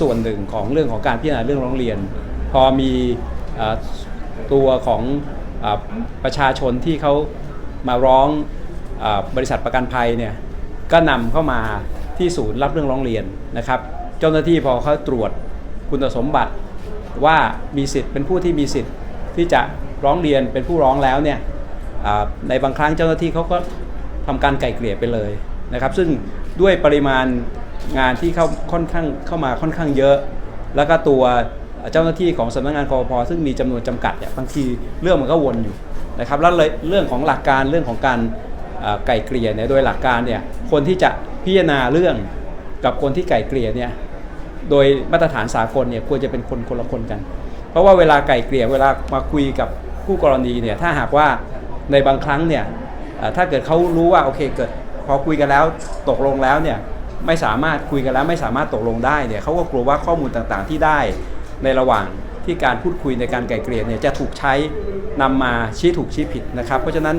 ส่วนหนึ่งของเรื่องของการพิจารณาเรื่องร้องเรียน พอมีอตัวของอประชาชนที่เขามาร้องอบริษัทประกันภัยเนี่ยก็นำเข้ามาที่ศูนย์รับเรื่องร้องเรียนนะครับ เจ้าหน้าที่พอเขาตรวจคุณสมบัติว่ามีสิทธิ์เป็นผู้ที่มีสิทธิ์ที่จะร้องเรียนเป็นผู้ร้องแล้วเนี่ยในบางครั้งเจ้าหน้าที่เขาก็ทำการไก่เกลี่ยไปเลยนะครับ ซึ่งด้วยปริมาณงานที่เข้า ค่อนข้างเข้ามาค่อนข้างเยอะ แล้วก็ตัวเจ้าหน้าที่ของสำนักงานคอปซึ่งมีจำนวนจำกัดเนี่ยบางทีเรื่องมันก็วนอยู่นะครับแล้วเลยเรื่องของหลักการเรื่องของการไก่เกลี่ยเนี่ยโดยหลักการเนี่ยคนที่จะพิจารณาเรื่องกับคนที่ไก่เกลี่ยเนี่ยโดยมาตรฐานสากลเนี่ยควรจะเป็นคนคนละคนกัน เพราะว่าเวลาไก่เกลี่ยเวลามาคุยกับผู้กรณีเนี่ยถ้าหากว่าในบางครั้งเนี่ยถ้าเกิดเขารู้ว่าโอเคเกิดพอคุยกันแล้วตกลงแล้วเนี่ย ไม่สามารถคุยกันแล้วไม่สามารถตกลงได้เนี่ยเขาก็กลัวว่าข้อมูลต่างๆที่ได้ในระหว่างที่การพูดคุยในการไก่เกลี่ยเนี่ยจะถูกใช้นำมาชี้ถูกชี้ผิดนะครับ เพราะฉะนั้น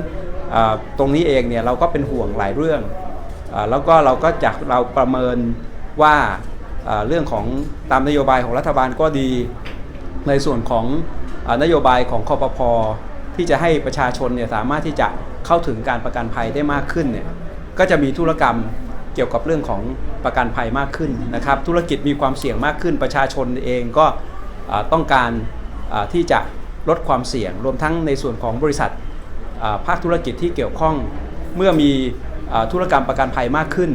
ตรงนี้เองเนี่ยเราก็เป็นห่วงหลายเรื่องอแล้วก็เราก็จากเราประเมินว่าเรื่องของตามนโยบายของรัฐบาลก็ดี ในส่วนของอนโยบายของคอปพที่จะให้ประชาชนเนี่ยสามารถที่จะเข้าถึงการประกันภัยได้มากขึ้นเนี่ยก็จะมีธุรกรรม เกี่ยวกับเรื่องของประกันภัยมากขึ้นนะครับ ธุรกิจมีความเสี่ยงมากขึ้น ประชาชนเองก็ต้องการที่จะลดความเสี่ยง รวมทั้งในส่วนของบริษัทภาคธุรกิจที่เกี่ยวข้องเมื่อมีธุรกรรมประกันภัยมากขึ้น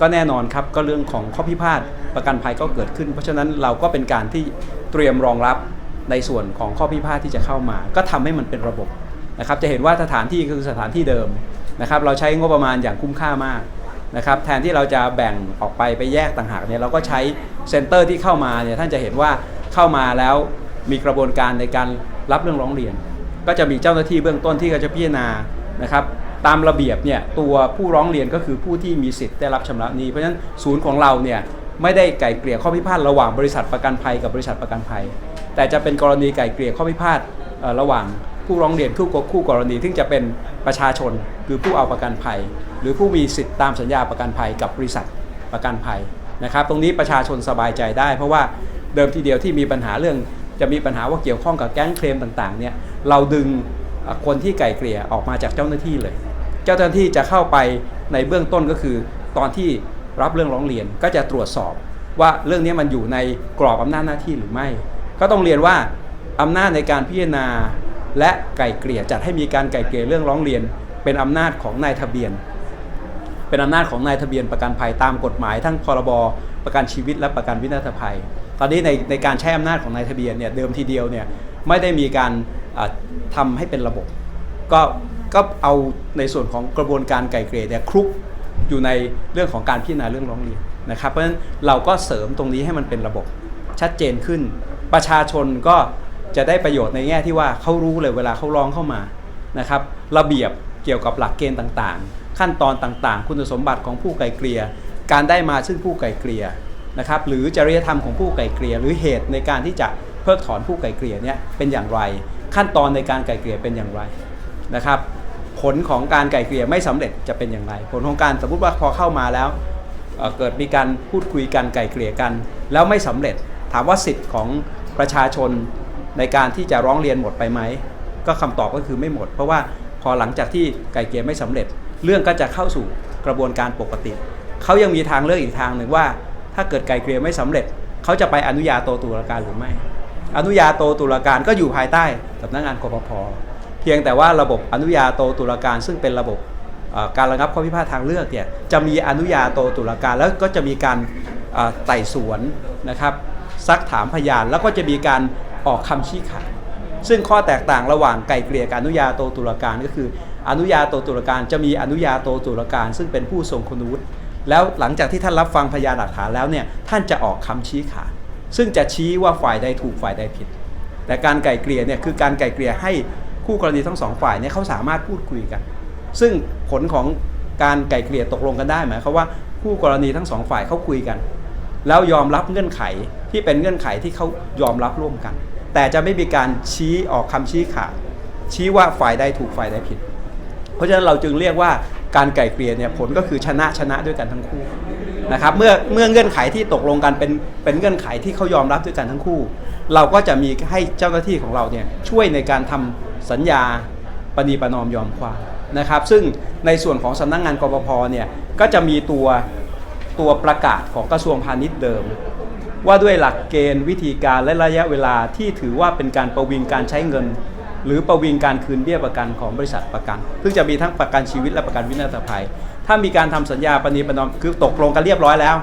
ก็แน่นอนครับก็เรื่องของข้อพิพาทประกันภัยก็เกิดขึ้น เพราะฉะนั้นเราก็เป็นการที่เตรียมรองรับในส่วนของข้อพิพาทที่จะเข้ามา ก็ทำให้มันเป็นระบบนะครับจะเห็นว่าสถานที่คือสถานที่เดิมนะครับเราใช้งบประมาณอย่างคุ้มค่ามาก นะครับแทนที่เราจะแบ่งออกไปไปแยกต่างหากเนี่ยเราก็ใช้เซ็นเตอร์ที่เข้ามาเนี่ยท่านจะเห็นว่าเข้ามาแล้วมีกระบวนการในการรับเรื่องร้องเรียน ก็จะมีเจ้าหน้าที่เบื้องต้นที่เขาจะพิจารณานะครับตามระเบียบเนี่ยตัวผู้ร้องเรียนก็คือผู้ที่มีสิทธิ์ได้รับชำระหนี้เพราะฉะนั้นศูนย์ของเราเนี่ยไม่ได้ไก่เกลี่ยข้อพิพาทระหว่างบริษัทประกันภัยกับบริษัทประกันภัย แต่จะเป็นกรณีไก่เกลี่ยข้อพิพาทระหว่างผู้ร้องเรียนคู่กคู่กรณีซึ่งจะเป็นประชาชนคือผู้เอาประกันภัย หรือผู้มีสิทธิ์ตามสัญญาประกันภัยกับบริษัทประกันภัยนะครับ ตรงนี้ประชาชนสบายใจได้ เพราะว่าเดิมทีเดียวที่มีปัญหาเรื่อง จะมีปัญหาว่าเกี่ยวข้องกับแก๊งเคลมต่างๆเนี่ยเราดึงคนที่ไก่เกลี่ยออกมาจากเจ้าหน้าที่เลย เจ้าหน้าที่จะเข้าไปในเบื้องต้นก็คือ ตอนที่รับเรื่องร้องเรียนก็จะตรวจสอบว่าเรื่องนี้มันอยู่ในกรอบอำนาจหน้าที่หรือไม่ ก็ต้องเรียนว่าอำนาจในการพิจารณา และไก่เกลี่ยจัดให้มีการไก่เกลี่ยเรื่องร้องเรียน เป็นอำนาจของนายทะเบียน เป็นอำนาจของนายทะเบียนประกันภัยตามกฎหมาย ทั้งพรบประกันชีวิตและประกันวินาศภัย ตอนนี้ในในการใช้อำนาจของนายทะเบียนเนี่ยเดิมทีเดียวเนี่ยไม่ได้มีการอ่าทำให้เป็นระบบ ก็ก็เอาในส่วนของกระบวนการไก่เกลี่ยเนี่ยคลุกอยู่ในเรื่องของการพิจารณาเรื่องร้องเรียนนะครับ เพราะฉะนั้นเราก็เสริมตรงนี้ให้มันเป็นระบบชัดเจนขึ้น ประชาชนก็จะได้ประโยชน์ในแง่ที่ว่าเขารู้เลยเวลาเขาร้องเข้ามานะครับ ระเบียบเกี่ยวกับหลักเกณฑ์ต่างๆ ขั้นตอนต่างๆ คุณสมบัติของผู้ไกลเกลี่ยการได้มาซึ่งผู้ไกลเกลี่ยนะครับหรือจริยธรรมของผู้ไกลเกลี่ยหรือเหตุในการที่จะเพิกถอนผู้ไกลเกลี่ยเนี่ยเป็นอย่างไร ขั้นตอนในการไกลเกลี่ยเป็นอย่างไรนะครับผลของการไกล่เกลี่ยไม่สำเร็จจะเป็นอย่างไร ผลของการสมมติว่าพอเข้ามาแล้วเเกิดมีการพูดคุยกันไกล่เกลี่ยกัน แล้วไม่สำเร็จถามว่าสิทธิ์ของประชาชนในการที่จะร้องเรียนหมดไปไหมก็คำตอบก็คือไม่หมด เพราะว่าพอหลังจากที่ไกล่เกลี่ยไม่สำเร็จ เรื่องก็จะเข้าสู่กระบวนการปกติ เขายังมีทางเลือกอีกทางหนึ่งว่า ถ้าเกิดไกล่เกลี่ยไม่สำเร็จ เขาจะไปอนุญาโตตุลาการหรือไม่ อนุญาโตตุลาการก็อยู่ภายใต้สำนักงานกปภเพียงแต่ว่าระบบอนุญาโตตุลาการ ซึ่งเป็นระบบการระงับข้อพิพาททางเลือกเนี่ยจะมีอนุญาโตตุลาการแล้วก็จะมีการไต่สวนนะครับซักถามพยานแล้วก็จะมีการออกคำชี้ขาดซึ่งข้อแตกต่างระหว่างไก่เกลี่ยกับอนุญาโตตุลาการก็คือ อนุญาโตตุลาการจะมีอนุญาโตตุลาการ ซึ่งเป็นผู้ทรงคุณวุฒิแล้วหลังจากที่ท่านรับฟังพยานหลักฐานแล้วเนี่ยท่านจะออกคำชี้ขาดซึ่งจะชี้ว่าฝ่ายใดถูกฝ่ายใดผิด แต่การไก่เกลี่ยเนี่ยคือการไก่เกลี่ยให้คู่กรณีทั้งสองฝ่ายเนี่ยเขาสามารถพูดคุยกัน ซึ่งผลของการไก่เกลี่ยตกลงกันได้หมายความว่าคู่กรณีทั้งสองฝ่ายเขาคุยกัน แล้วยอมรับเงื่อนไขที่เป็นเงื่อนไขที่เขายอมรับร่วมกัน แต่จะไม่มีการชี้ออกคำชี้ขาดชี้ว่าฝ่ายใดถูกฝ่ายใดผิด เพราะฉะนั้นเราจึงเรียกว่าการไก่เกลี่ยเนี่ยผลก็คือชนะชนะด้วยกันทั้งคู่นะครับเมื่อเมื่อเงื่อนไขที่ตกลงกันเป็นเป็นเงื่อนไขที่เขายอมรับด้วยกันทั้งคู่ เราก็จะมีให้เจ้าหน้าที่ของเราเนี่ยช่วยในการทำสัญญาปณีประนอมยอมความนะครับ ซึ่งในส่วนของสำนักงานกปภเนี่ยก็จะมีตัวตัวประกาศของกระทรวงพาณิชย์เดิม ว่าด้วยหลักเกณฑ์วิธีการและระยะเวลาที่ถือว่าเป็นการประวิงการใช้เงิน หรือประวิงการคืนเบี้ยประกันของบริษัทประกัน ซึ่งจะมีทั้งประกันชีวิตและประกันวินาศภัย ถ้ามีการทำสัญญาปณีประนอมคือตกลงกันเรียบร้อยแล้ว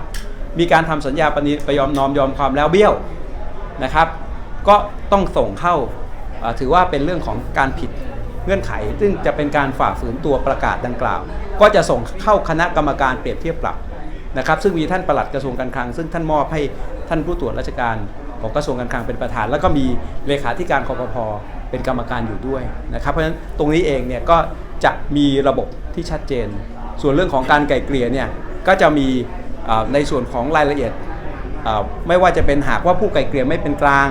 มีการทำสัญญาปณีประยอมนอมยอมความแล้วเบี้ยวนะครับ ก็ต้องส่งเข้าถือว่าเป็นเรื่องของการผิดเงื่อนไข ซึ่งจะเป็นการฝ่าฝืนตัวประกาศดังกล่าว ก็จะส่งเข้าคณะกรรมการเปรียบเทียบปรับนะครับ ซึ่งมีท่านปลัดกระทรวงการคลัง ซึ่งท่านมอบให้ท่านผู้ตรวจราชการ ของกระทรวงการคลังเป็นประธาน แล้วก็มีเลขาธิการคอปพเป็นกรรมการอยู่ด้วยนะครับ เพราะฉะนั้นตรงนี้เองเนี่ยก็จะมีระบบที่ชัดเจน ส่วนเรื่องของการไกล่เกลี่ยเนี่ยก็จะมีในส่วนของรายละเอียดไม่ว่าจะเป็นหากว่าผู้ไกล่เกลี่ยไม่เป็นกลาง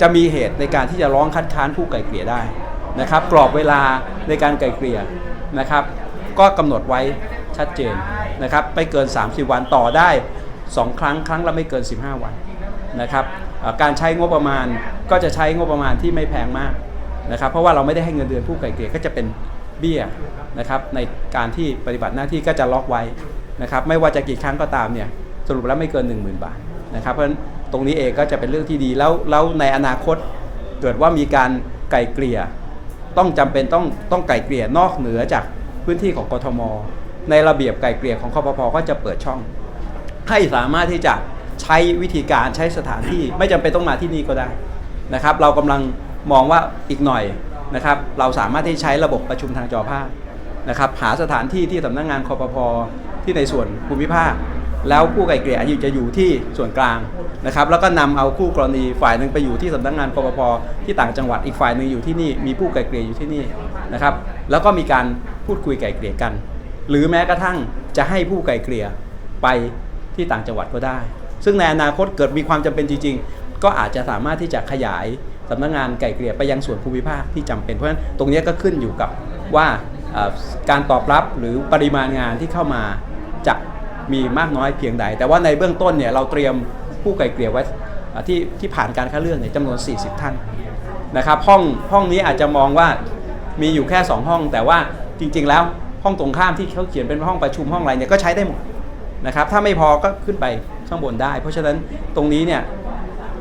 จะมีเหตุในการที่จะร้องคัดค้านผู้ไกล่เกลี่ยได้นะครับกรอบเวลาในการไกล่เกลี่ยนะครับก็กำหนดไว้ชัดเจนนะครับไม่เกิน 30 วันต่อได้ 2 ครั้งครั้งละไม่เกิน 15 วันนะครับ การใช้งบประมาณก็จะใช้งบประมาณที่ไม่แพงมากนะครับ เพราะว่าเราไม่ได้ให้เงินเดือนผู้ไกล่เกลี่ยก็จะเป็นเบี้ยนะครับในการที่ปฏิบัติหน้าที่ก็จะล็อกไว้นะครับไม่ว่าจะกี่ครั้งก็ตามเนี่ยสรุปแล้วไม่เกิน 10,000 บาทนะครับเพราะตรงนี้เองก็จะเป็นเรื่องที่ดีแล้วแล้วในอนาคตเกิดว่ามีการไกล่เกลี่ย ต้องจำเป็นต้องต้องไกล่เกลี่ยนอกเหนือจากพื้นที่ของกทม ในระเบียบไกล่เกลี่ยของคอปพก็จะเปิดช่อง ให้สามารถที่จะ ใช้วิธีการใช้สถานที่ไม่จำเป็นต้องมาที่นี่ก็ได้นะครับ เรากำลังมองว่าอีกหน่อยนะครับ เราสามารถที่ใช้ระบบประชุมทางจอภาพนะครับ หาสถานที่ที่สำนักงานคอปพที่ในส่วนภูมิภาค แล้วผู้ไกล่เกลี่ยอยู่จะอยู่ที่ส่วนกลางนะครับ แล้วก็นำเอาคู่กรณีฝ่ายหนึ่งไปอยู่ที่สำนักงานคอปพที่ต่างจังหวัดอีกฝ่ายหนึ่งอยู่ที่นี่มีผู้ไกล่เกลี่ยอยู่ที่นี่นะครับ แล้วก็มีการพูดคุยไกล่เกลี่ยกัน หรือแม้กระทั่งจะให้ผู้ไกล่เกลี่ยไปที่ต่างจังหวัดก็ได้ ซึ่งในอนาคตเกิดมีความจำเป็นจริง ๆ ก็อาจจะสามารถที่จะขยายสำนักงานไก่เกลี่ยไปยังส่วนภูมิภาคที่จำเป็น เพราะฉะนั้นตรงนี้ก็ขึ้นอยู่กับว่าการตอบรับหรือปริมาณงานที่เข้ามาจะมีมากน้อยเพียงใด แต่ว่าในเบื้องต้นเนี่ยเราเตรียมผู้ไก่เกลี่ยไว้เอ่อที่ที่ผ่านการคัดเลือกเนี่ยจำนวน 40 ท่านนะครับห้องห้องนี้อาจจะมองว่ามีอยู่แค่ 2 ห้อง แต่ว่าจริง ๆ แล้วห้องตรงข้ามที่เขาเขียนเป็นห้องประชุมห้องอะไรเนี่ยก็ใช้ได้หมด นะครับถ้าไม่พอก็ขึ้นไปข้างบนได้ เพราะฉะนั้นตรงนี้เนี่ย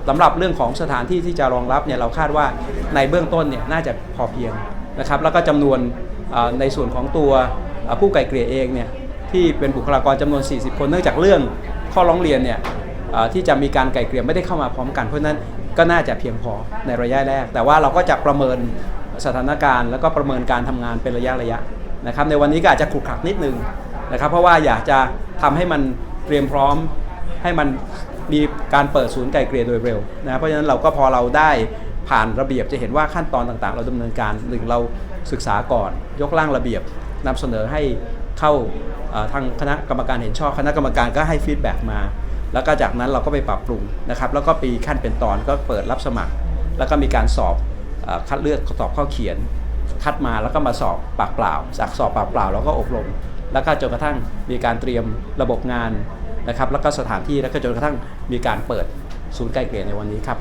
สำหรับเรื่องของสถานที่ที่จะรองรับเนี่ยเราคาดว่าในเบื้องต้นเนี่ยน่าจะพอเพียงนะครับแล้วก็จำนวนในส่วนของตัวผู้ไก่เกลี่ยเองเนี่ยที่เป็นบุคลากรจำนวน 40 คน เนื่องจากเรื่องข้อร้องเรียนเนี่ยที่จะมีการไก่เกลี่ยไม่ได้เข้ามาพร้อมกัน เพราะนั้นก็น่าจะเพียงพอในระยะแรก แต่ว่าเราก็จะประเมินสถานการณ์ แล้วก็ประเมินการทำงานเป็นระยะระยะนะครับในวันนี้ก็อาจจะขรุกขลักนิดนึงนะครับเพราะว่าอยากจะ ทำให้มันเตรียมพร้อมให้มันมีการเปิดศูนย์ไกล่เกลี่ยโดยเร็วนะเพราะฉะนั้นเราก็พอเราได้ผ่านระเบียบจะเห็นว่าขั้นตอนต่างๆ เราดำเนินการหนึ่งเราศึกษาก่อน ยกร่างระเบียบนำเสนอให้เข้าทางคณะกรรมการเห็นชอบคณะกรรมการก็ให้ฟีดแบ็กมา แล้วก็จากนั้นเราก็ไปปรับปรุงนะครับ แล้วก็ปีขั้นเป็นตอนก็เปิดรับสมัคร แล้วก็มีการสอบอคัดเลือกสอบข้อเขียนคัดมาแล้วก็มาสอบปากเปล่าจากสอบปากเปล่าแล้วก็อบรม แล้วก็จนกระทั่งมีการเตรียมระบบงานนะครับแล้วก็สถานที่แล้วก็จนกระทั่งมีการเปิดศูนย์ไกลเกลี่ยในวันนี้ครับ